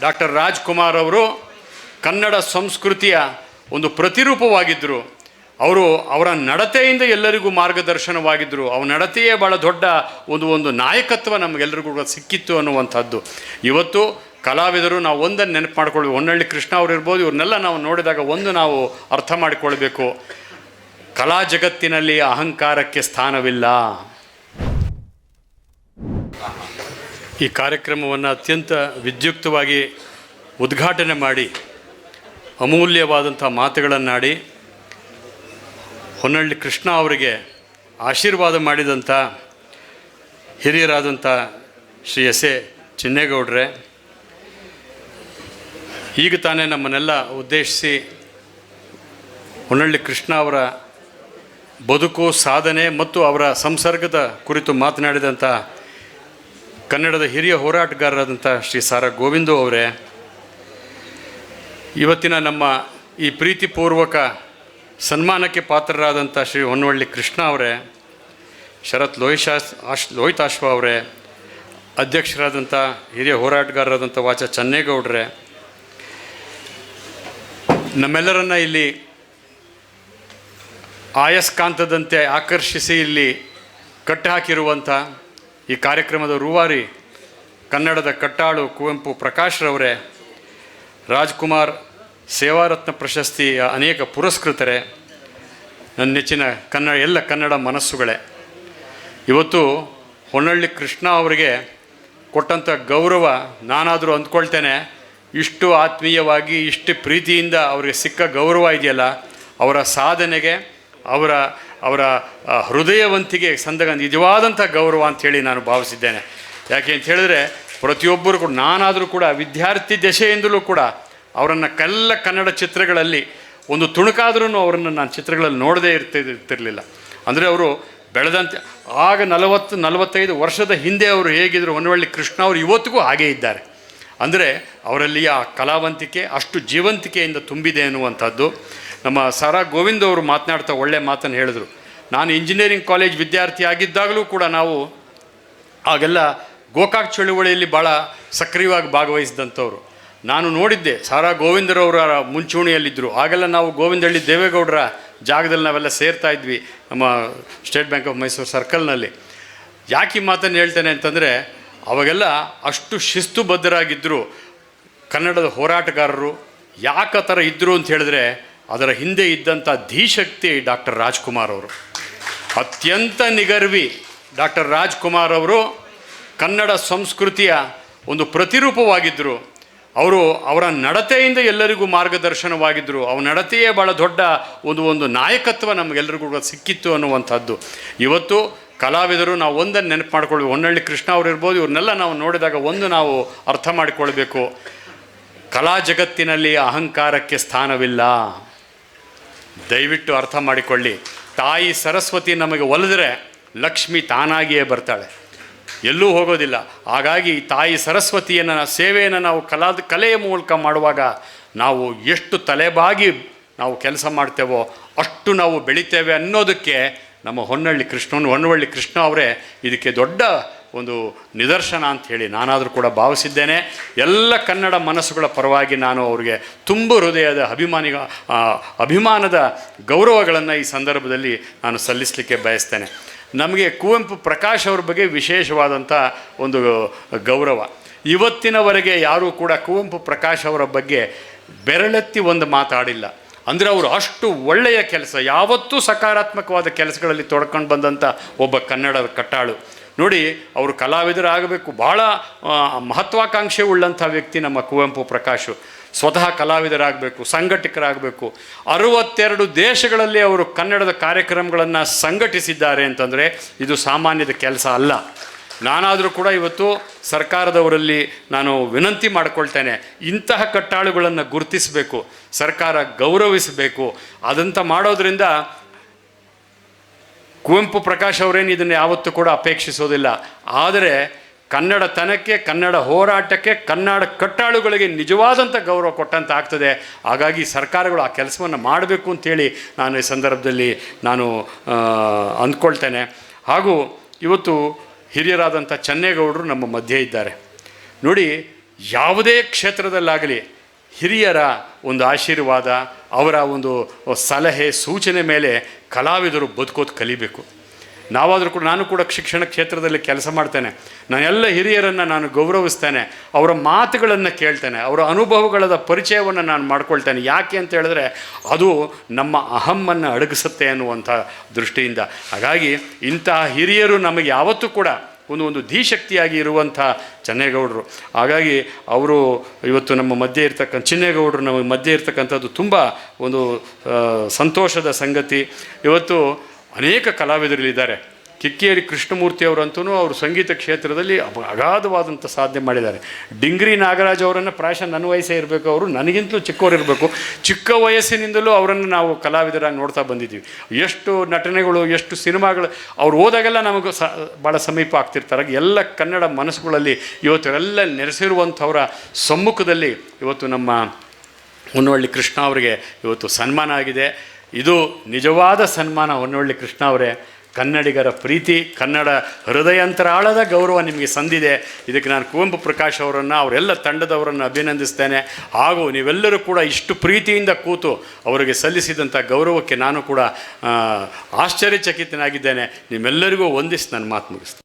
Doctor Rajkumar ಅವರು ಕನ್ನಡ ಸಂಸ್ಕೃತಿಯ ಒಂದು ಪ್ರತಿರೂಪವಾಗಿದ್ದರು. ಅವರು ಅವರ ನಡತೆಯಿಂದ ಎಲ್ಲರಿಗೂ ಮಾರ್ಗದರ್ಶನವಾಗಿದ್ದರು. ಅವರ ನಡತೆಯೇ ಭಾಳ ದೊಡ್ಡ ಒಂದು ಒಂದು ನಾಯಕತ್ವ ನಮಗೆಲ್ಲರಿಗೂ ಕೂಡ ಸಿಕ್ಕಿತ್ತು ಅನ್ನುವಂಥದ್ದು. ಇವತ್ತು ಕಲಾವಿದರು ನಾವು ಒಂದನ್ನು ನೆನಪು ಮಾಡ್ಕೊಳ್ಬೇಕು ಹೊನ್ನಳ್ಳಿ ಕೃಷ್ಣ ಅವರು ಇರ್ಬೋದು, ಇವ್ರನ್ನೆಲ್ಲ ನಾವು ನೋಡಿದಾಗ ಒಂದು ನಾವು ಅರ್ಥ ಮಾಡಿಕೊಳ್ಬೇಕು. ಕಲಾ ಜಗತ್ತಿನಲ್ಲಿ ಅಹಂಕಾರಕ್ಕೆ ಸ್ಥಾನವಿಲ್ಲ. ಈ ಕಾರ್ಯಕ್ರಮವನ್ನು ಅತ್ಯಂತ ವಿದ್ಯುಕ್ತವಾಗಿ ಉದ್ಘಾಟನೆ ಮಾಡಿ ಅಮೂಲ್ಯವಾದಂಥ ಮಾತುಗಳನ್ನಾಡಿ, ಹೊನ್ನಳ್ಳಿ ಕೃಷ್ಣ ಅವರಿಗೆ ಆಶೀರ್ವಾದ ಮಾಡಿದಂಥ ಹಿರಿಯರಾದಂಥ ಶ್ರೀ ಎಸ್ ಎ ಚಿನ್ನೇಗೌಡ್ರೆ, ಈಗ ತಾನೇ ನಮ್ಮನ್ನೆಲ್ಲ ಉದ್ದೇಶಿಸಿ ಹೊನ್ನಳ್ಳಿ ಕೃಷ್ಣ ಅವರ ಬದುಕು, ಸಾಧನೆ ಮತ್ತು ಅವರ ಸಂಸರ್ಗದ ಕುರಿತು ಮಾತನಾಡಿದಂಥ ಕನ್ನಡದ ಹಿರಿಯ ಹೋರಾಟಗಾರರಾದಂಥ ಶ್ರೀ ಸಾರ ಗೋವಿಂದು ಅವರೇ, ಇವತ್ತಿನ ನಮ್ಮ ಈ ಪ್ರೀತಿಪೂರ್ವಕ ಸನ್ಮಾನಕ್ಕೆ ಪಾತ್ರರಾದಂಥ ಶ್ರೀ ಹೊನ್ನವಳ್ಳಿ ಕೃಷ್ಣ ಅವರೇ, ಶರತ್ ಲೋಹಿತಾಶ್ ಆಶ್ ಲೋಹಿತಾಶ್ವ ಅವರೇ, ಅಧ್ಯಕ್ಷರಾದಂಥ ಹಿರಿಯ ಹೋರಾಟಗಾರರಾದಂಥ ವಾಚ ಚನ್ನೇಗೌಡ್ರೆ, ನಮ್ಮೆಲ್ಲರನ್ನ ಇಲ್ಲಿ ಆಯಸ್ಕಾಂತದಂತೆ ಆಕರ್ಷಿಸಿ ಇಲ್ಲಿ ಕಟ್ಟಿಹಾಕಿರುವಂಥ ಈ ಕಾರ್ಯಕ್ರಮದ ರೂವಾರಿ ಕನ್ನಡದ ಕಟ್ಟಾಳು ಕುವೆಂಪು ಪ್ರಕಾಶ್ರವರೇ ರಾಜ್ಕುಮಾರ್ ಸೇವಾರತ್ನ ಪ್ರಶಸ್ತಿಯ ಅನೇಕ ಪುರಸ್ಕೃತರೇ ನನ್ನ ನೆಚ್ಚಿನ ಕನ್ನಡ, ಎಲ್ಲ ಕನ್ನಡ ಮನಸ್ಸುಗಳೇ. ಇವತ್ತು ಹೊನ್ನಳ್ಳಿ ಕೃಷ್ಣ ಅವರಿಗೆ ಕೊಟ್ಟಂಥ ಗೌರವ ನಾನಾದರೂ ಅಂದ್ಕೊಳ್ತೇನೆ. ಇಷ್ಟು ಆತ್ಮೀಯವಾಗಿ, ಇಷ್ಟು ಪ್ರೀತಿಯಿಂದ ಅವರಿಗೆ ಸಿಕ್ಕ ಗೌರವ ಇದೆಯಲ್ಲ, ಅವರ ಸಾಧನೆಗೆ ಅವರ ಅವರ ಹೃದಯವಂತಿಗೆ ಸಂದಗ, ನಿಜವಾದಂಥ ಗೌರವ ಅಂಥೇಳಿ ನಾನು ಭಾವಿಸಿದ್ದೇನೆ. ಯಾಕೆ ಅಂತ ಹೇಳಿದ್ರೆ, ಪ್ರತಿಯೊಬ್ಬರು ಕೂಡ, ನಾನಾದರೂ ಕೂಡ, ವಿದ್ಯಾರ್ಥಿ ದೆಸೆಯಿಂದಲೂ ಕೂಡ, ಅವರನ್ನು ಕಲ್ಲ ಕನ್ನಡ ಚಿತ್ರಗಳಲ್ಲಿ, ಒಂದು ತುಣುಕಾದ್ರೂ ಅವರನ್ನು ನಾನು ಚಿತ್ರಗಳಲ್ಲಿ ನೋಡದೇ ಇರ್ತ, ಇರ್ತಿರಲಿಲ್ಲ. ಅಂದರೆ ಅವರು ಬೆಳೆದಂತೆ, ಆಗ ನಲವತ್ತು, ನಲವತ್ತೈದು ವರ್ಷದ ಹಿಂದೆ ಅವರು ಹೇಗಿದ್ದರು ಹೊನ್ನವಳ್ಳಿ ಕೃಷ್ಣ ಅವರು ಇವತ್ತಿಗೂ ಹಾಗೇ ಇದ್ದಾರೆ. ಅಂದರೆ ಅವರಲ್ಲಿ ಆ ಕಲಾವಂತಿಕೆ ಅಷ್ಟು ಜೀವಂತಿಕೆಯಿಂದ ತುಂಬಿದೆ ಎನ್ನುವಂಥದ್ದು ನಮ್ಮ ಸಾರಾ ಗೋವಿಂದ್ ಅವರು ಮಾತನಾಡ್ತಾ ಒಳ್ಳೆ ಮಾತನ್ನು ಹೇಳಿದರು. ನಾನು ಇಂಜಿನಿಯರಿಂಗ್ ಕಾಲೇಜ್ ವಿದ್ಯಾರ್ಥಿ ಆಗಿದ್ದಾಗಲೂ ಕೂಡ ನಾವು ಆಗೆಲ್ಲ ಗೋಕಾಕ್ ಚಳುವಳಿಯಲ್ಲಿ ಭಾಳ ಸಕ್ರಿಯವಾಗಿ ಭಾಗವಹಿಸಿದಂಥವ್ರು. ನಾನು ನೋಡಿದ್ದೆ, ಸಾರಾ ಗೋವಿಂದರವರ ಮುಂಚೂಣಿಯಲ್ಲಿದ್ದರು. ಆಗೆಲ್ಲ ನಾವು ಗೋವಿಂದಹಳ್ಳಿ ದೇವೇಗೌಡರ ಜಾಗದಲ್ಲಿ ನಾವೆಲ್ಲ ಸೇರ್ತಾ ಇದ್ವಿ ನಮ್ಮ ಸ್ಟೇಟ್ ಬ್ಯಾಂಕ್ ಆಫ್ ಮೈಸೂರು ಸರ್ಕಲ್ನಲ್ಲಿ. ಯಾಕೆ ಈ ಮಾತನ್ನು ಹೇಳ್ತೇನೆ ಅಂತಂದರೆ ಅವಾಗೆಲ್ಲ ಅಷ್ಟು ಶಿಸ್ತುಬದ್ಧರಾಗಿದ್ದರು ಕನ್ನಡದ ಹೋರಾಟಗಾರರು. ಯಾಕೆ ಥರ ಇದ್ದರು ಅಂತ ಹೇಳಿದ್ರೆ ಅದರ ಹಿಂದೆ ಇದ್ದಂಥ ಧೀಶಕ್ತಿ ಡಾಕ್ಟರ್ ರಾಜ್ಕುಮಾರ್ ಅವರು. ಅತ್ಯಂತ ನಿಗರ್ವಿ ಡಾಕ್ಟರ್ ರಾಜ್ಕುಮಾರ್ ಅವರು ಕನ್ನಡ ಸಂಸ್ಕೃತಿಯ ಒಂದು ಪ್ರತಿರೂಪವಾಗಿದ್ದರು ಅವರು ಅವರ ನಡತೆಯಿಂದ ಎಲ್ಲರಿಗೂ ಮಾರ್ಗದರ್ಶನವಾಗಿದ್ದರು ಅವರ ನಡತೆಯೇ ಭಾಳ ದೊಡ್ಡ ಒಂದು ಒಂದು ನಾಯಕತ್ವ ನಮಗೆಲ್ಲರಿಗೂ ಸಿಕ್ಕಿತ್ತು ಅನ್ನುವಂಥದ್ದು. ಇವತ್ತು ಕಲಾವಿದರು ನಾವು ಒಂದನ್ನು ನೆನಪು ಮಾಡ್ಕೊಳ್ಬೇಕು. ಹೊನ್ನಳ್ಳಿ ಕೃಷ್ಣ ಅವರು ಇರ್ಬೋದು, ಇವ್ರನ್ನೆಲ್ಲ ನಾವು ನೋಡಿದಾಗ ಒಂದು ನಾವು ಅರ್ಥ ಮಾಡಿಕೊಳ್ಬೇಕು. ಕಲಾ ಜಗತ್ತಿನಲ್ಲಿ ಅಹಂಕಾರಕ್ಕೆ ಸ್ಥಾನವಿಲ್ಲ. ದಯವಿಟ್ಟು ಅರ್ಥ ಮಾಡಿಕೊಳ್ಳಿ. ತಾಯಿ ಸರಸ್ವತಿ ನಮಗೆ ಒಲಿದ್ರೆ ಲಕ್ಷ್ಮಿ ತಾನಾಗಿಯೇ ಬರ್ತಾಳೆ. ಎಲ್ಲೂ ಹೋಗೋದಿಲ್ಲ. ಹಾಗಾಗಿ ತಾಯಿ ಸರಸ್ವತಿಯನ್ನು ಸೇವೆಯನ್ನು ನಾವು ಕಲಾ, ಕಲೆಯ ಮೂಲಕ ಮಾಡುವಾಗ ನಾವು ಎಷ್ಟು ತಲೆಬಾಗಿ ನಾವು ಕೆಲಸ ಮಾಡ್ತೇವೋ ಅಷ್ಟು ನಾವು ಬೆಳಿತೇವೆ ಅನ್ನೋದಕ್ಕೆ ನಮ್ಮ ಹೊನ್ನಳ್ಳಿ ಕೃಷ್ಣನ್ ಹೊನ್ನವಳ್ಳಿ ಕೃಷ್ಣ ಅವರೇ ಇದಕ್ಕೆ ದೊಡ್ಡ ಒಂದು ನಿದರ್ಶನ ಅಂತ ಹೇಳಿ ನಾನಾದರೂ ಕೂಡ ಭಾವಿಸಿದ್ದೇನೆ. ಎಲ್ಲ ಕನ್ನಡ ಮನಸ್ಸುಗಳ ಪರವಾಗಿ ನಾನು ಅವರಿಗೆ ತುಂಬ ಹೃದಯದ ಅಭಿಮಾನಿ ಅಭಿಮಾನದ ಗೌರವಗಳನ್ನು ಈ ಸಂದರ್ಭದಲ್ಲಿ ನಾನು ಸಲ್ಲಿಸಲಿಕ್ಕೆ ಬಯಸ್ತೇನೆ. ನಮಗೆ ಕುವೆಂಪು ಪ್ರಕಾಶ್ ಅವ್ರ ಬಗ್ಗೆ ವಿಶೇಷವಾದಂಥ ಒಂದು ಗೌರವ. ಇವತ್ತಿನವರೆಗೆ ಯಾರೂ ಕೂಡ ಕುವೆಂಪು ಪ್ರಕಾಶ್ ಅವರ ಬಗ್ಗೆ ಬೆರಳೆತ್ತಿ ಒಂದು ಮಾತಾಡಿಲ್ಲ. ಅಂದರೆ ಅವರು ಅಷ್ಟು ಒಳ್ಳೆಯ ಕೆಲಸ, ಯಾವತ್ತೂ ಸಕಾರಾತ್ಮಕವಾದ ಕೆಲಸಗಳಲ್ಲಿ ತೊಡ್ಕೊಂಡು ಬಂದಂಥ ಒಬ್ಬ ಕನ್ನಡ ಕಟ್ಟಾಳು. ನೋಡಿ, ಅವರು ಕಲಾವಿದರಾಗಬೇಕು ಭಾಳ ಮಹತ್ವಾಕಾಂಕ್ಷೆ ಉಳ್ಳಂಥ ವ್ಯಕ್ತಿ ನಮ್ಮ ಕುವೆಂಪು ಪ್ರಕಾಶು. ಸ್ವತಃ ಕಲಾವಿದರಾಗಬೇಕು, ಸಂಘಟಕರಾಗಬೇಕು. ಅರುವತ್ತೆರಡು ದೇಶಗಳಲ್ಲಿ ಅವರು ಕನ್ನಡದ ಕಾರ್ಯಕ್ರಮಗಳನ್ನು ಸಂಘಟಿಸಿದ್ದಾರೆ ಅಂತಂದರೆ ಇದು ಸಾಮಾನ್ಯದ ಕೆಲಸ ಅಲ್ಲ. ನಾನಾದರೂ ಕೂಡ ಇವತ್ತು ಸರ್ಕಾರದವರಲ್ಲಿ ನಾನು ವಿನಂತಿ ಮಾಡಿಕೊಳ್ತೇನೆ. ಇಂತಹ ಕಟ್ಟಾಳುಗಳನ್ನು ಗುರುತಿಸಬೇಕು, ಸರ್ಕಾರ ಗೌರವಿಸಬೇಕು. ಅದಂತ ಮಾಡೋದರಿಂದ ಕುವೆಂಪು ಪ್ರಕಾಶ್ ಅವರೇನು ಇದನ್ನು ಯಾವತ್ತೂ ಕೂಡ ಅಪೇಕ್ಷಿಸೋದಿಲ್ಲ. ಆದರೆ ಕನ್ನಡತನಕ್ಕೆ ಕನ್ನಡ ಹೋರಾಟಕ್ಕೆ, ಕನ್ನಡ ಕಟ್ಟಾಳುಗಳಿಗೆ ನಿಜವಾದಂಥ ಗೌರವ ಕೊಟ್ಟಂತ ಆಗ್ತದೆ. ಹಾಗಾಗಿ ಸರ್ಕಾರಗಳು ಆ ಕೆಲಸವನ್ನು ಮಾಡಬೇಕು ಅಂತೇಳಿ ನಾನು ಈ ಸಂದರ್ಭದಲ್ಲಿ ನಾನು ಅಂದ್ಕೊಳ್ತೇನೆ. ಹಾಗೂ ಇವತ್ತು ಹಿರಿಯರಾದಂಥ ಚನ್ನೇಗೌಡರು ನಮ್ಮ ಮಧ್ಯೆ ಇದ್ದಾರೆ. ನೋಡಿ, ಯಾವುದೇ ಕ್ಷೇತ್ರದಲ್ಲಾಗಲಿ ಹಿರಿಯರ ಒಂದು ಆಶೀರ್ವಾದ, ಅವರ ಒಂದು ಸಲಹೆ, ಸೂಚನೆ ಮೇಲೆ ಕಲಾವಿದರು ಬದುಕೋದು ಕಲಿಬೇಕು. ನಾವಾದರೂ ಕೂಡ, ನಾನು ಕೂಡ ಶಿಕ್ಷಣ ಕ್ಷೇತ್ರದಲ್ಲಿ ಕೆಲಸ ಮಾಡ್ತೇನೆ. ಎಲ್ಲ ಹಿರಿಯರನ್ನು ನಾನು ಗೌರವಿಸ್ತೇನೆ. ಅವರ ಮಾತುಗಳನ್ನು ಕೇಳ್ತೇನೆ. ಅವರ ಅನುಭವಗಳ ಪರಿಚಯವನ್ನು ನಾನು ಮಾಡ್ಕೊಳ್ತೇನೆ. ಯಾಕೆ ಅಂತ ಹೇಳಿದ್ರೆ, ಅದು ನಮ್ಮ ಅಹಮ್ಮನ್ನು ಅಡಗಿಸುತ್ತೆ ಅನ್ನುವಂಥ ದೃಷ್ಟಿಯಿಂದ. ಹಾಗಾಗಿ ಇಂತಹ ಹಿರಿಯರು ನಮಗೆ ಯಾವತ್ತೂ ಕೂಡ ಒಂದು ಒಂದು ಧೀಶಕ್ತಿಯಾಗಿ ಇರುವಂಥ ಚೆನ್ನೇಗೌಡರು. ಹಾಗಾಗಿ ಅವರು ಇವತ್ತು ನಮ್ಮ ಮಧ್ಯೆ ಇರ್ತಕ್ಕಂಥ ಚಿನ್ನೇಗೌಡರು ನಮ್ಮ ಮಧ್ಯೆ ಇರ್ತಕ್ಕಂಥದ್ದು ತುಂಬ ಒಂದು ಸಂತೋಷದ ಸಂಗತಿ. ಇವತ್ತು ಅನೇಕ ಕಲಾವಿದರಲ್ಲಿದ್ದಾರೆ ಕಿಕ್ಕೇರಿ ಕೃಷ್ಣಮೂರ್ತಿ ಅವರಂತೂ ಅವರು ಸಂಗೀತ ಕ್ಷೇತ್ರದಲ್ಲಿ ಅಗಾಧವಾದಂಥ ಸಾಧನೆ ಮಾಡಿದ್ದಾರೆ. ಡಿಂಗ್ರಿ ನಾಗರಾಜ್ ಅವರನ್ನು ಪ್ರಾಯಶಃ ನನ್ನ ವಯಸ್ಸೇ ಇರಬೇಕು, ಅವರು ನನಗಿಂತಲೂ ಚಿಕ್ಕವರು ಇರಬೇಕು. ಚಿಕ್ಕ ವಯಸ್ಸಿನಿಂದಲೂ ಅವರನ್ನು ನಾವು ಕಲಾವಿದರಾಗಿ ನೋಡ್ತಾ ಬಂದಿದ್ದೀವಿ. ಎಷ್ಟು ನಟನೆಗಳು, ಎಷ್ಟು ಸಿನಿಮಾಗಳು, ಅವ್ರು ಹೋದಾಗೆಲ್ಲ ನಮಗೆ ಸ ಭಾಳ ಸಮೀಪ ಆಗ್ತಿರ್ತಾರೆ. ಎಲ್ಲ ಕನ್ನಡ ಮನಸ್ಸುಗಳಲ್ಲಿ ಇವತ್ತು ಎಲ್ಲ ನೆರೆಸಿರುವಂಥವರ ಸಮ್ಮುಖದಲ್ಲಿ ಇವತ್ತು ನಮ್ಮ ಮುನ್ನವಳ್ಳಿ ಕೃಷ್ಣ ಅವರಿಗೆ ಇವತ್ತು ಸನ್ಮಾನ ಆಗಿದೆ. ಇದು ನಿಜವಾದ ಸನ್ಮಾನ ಹೊನ್ನೊಳ್ಳಿ ಕೃಷ್ಣ ಅವರೇ. ಕನ್ನಡಿಗರ ಪ್ರೀತಿ, ಕನ್ನಡ ಹೃದಯಂತರಾಳದ ಗೌರವ ನಿಮಗೆ ಸಂದಿದೆ. ಇದಕ್ಕೆ ನಾನು ಕುವೆಂಪು ಪ್ರಕಾಶ್ ಅವರನ್ನು, ಅವರೆಲ್ಲ ತಂಡದವರನ್ನು ಅಭಿನಂದಿಸ್ತೇನೆ. ಹಾಗೂ ನೀವೆಲ್ಲರೂ ಕೂಡ ಇಷ್ಟು ಪ್ರೀತಿಯಿಂದ ಕೂತು ಅವರಿಗೆ ಸಲ್ಲಿಸಿದಂಥ ಗೌರವಕ್ಕೆ ನಾನು ಕೂಡ ಆಶ್ಚರ್ಯಚಕಿತನಾಗಿದ್ದೇನೆ. ನಿಮ್ಮೆಲ್ಲರಿಗೂ ವಂದಿಸಿ ನನ್ನ ಮಾತು ಮುಗಿಸ್ತೇನೆ.